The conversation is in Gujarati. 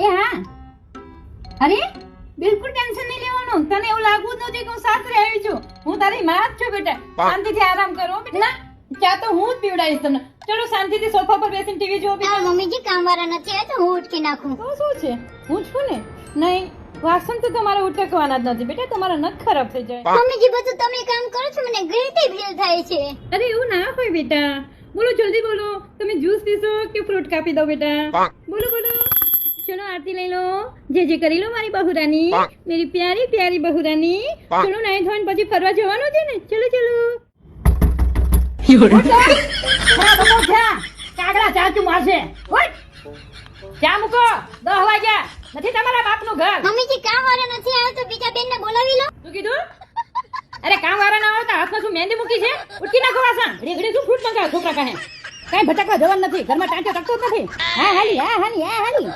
એ હા. અરે બિલકુલ ટેન્શન નહીં લેવાનું. તને એવું લાગવું જ નથી કે હું સાસરે આવી છું. હું તારી માં જ છું બેટા. શાંતિથી આરામ કરો બેટા. ના. ચા તો હું જ પીવડાવીશ તમને. ચલો શાંતિથી સોફા પર બેસીને ટીવી જોવો બેટા. મમ્મીજી કામવાળા નથી આવ્યા તો હું ઉઠકી નાખું. તો શું છે? હું છું ને? નહીં વાસણ તો તમારે ઉટકવાના જ નથી બેટા. તમારા નખ ખરાબ થઈ જાય. મમ્મીજી બધું તમે કામ કરો છો મને ગિલ્ટી ફીલ થાય છે. અરે એવું ના હોય બેટા. બોલો જલ્દી બોલો. તમે જ્યુસ પીશો કે ફ્રૂટ કાપી દો બેટા? બોલો બોલો. ચલો આરતી લઈ લો. જે જે કરી લો મારી બહુરાની. મારી પ્યારી પ્યારી બહુરાની. ચલો નાઈ ધોઈને પછી ફરવા જવાનું છે ને? ચલો ચલો. કાગડા ચાચું મારશે. ચા મૂકો. દસ વાગ્યા. નથી તમારા બાપનું ઘર. મમ્મીજી કામવાળા નથી આવ્યો તો બીજા બેનને બોલાવી લો. શું કીધું? અરે કામ વાળા ના આવતા? હાથમાં શું મહેંદી મૂકી છે? ઉટકી નાખો વાસણ. ઘડી ઘડી શું ફ્રૂટ મંગાવ? છોકરા કહે કાંઈ ભટકવા જવાનું નથી. ઘરમાં ટાંચો ટકતો જ નથી. હા, હાલી હા હાલી હા, હાલી.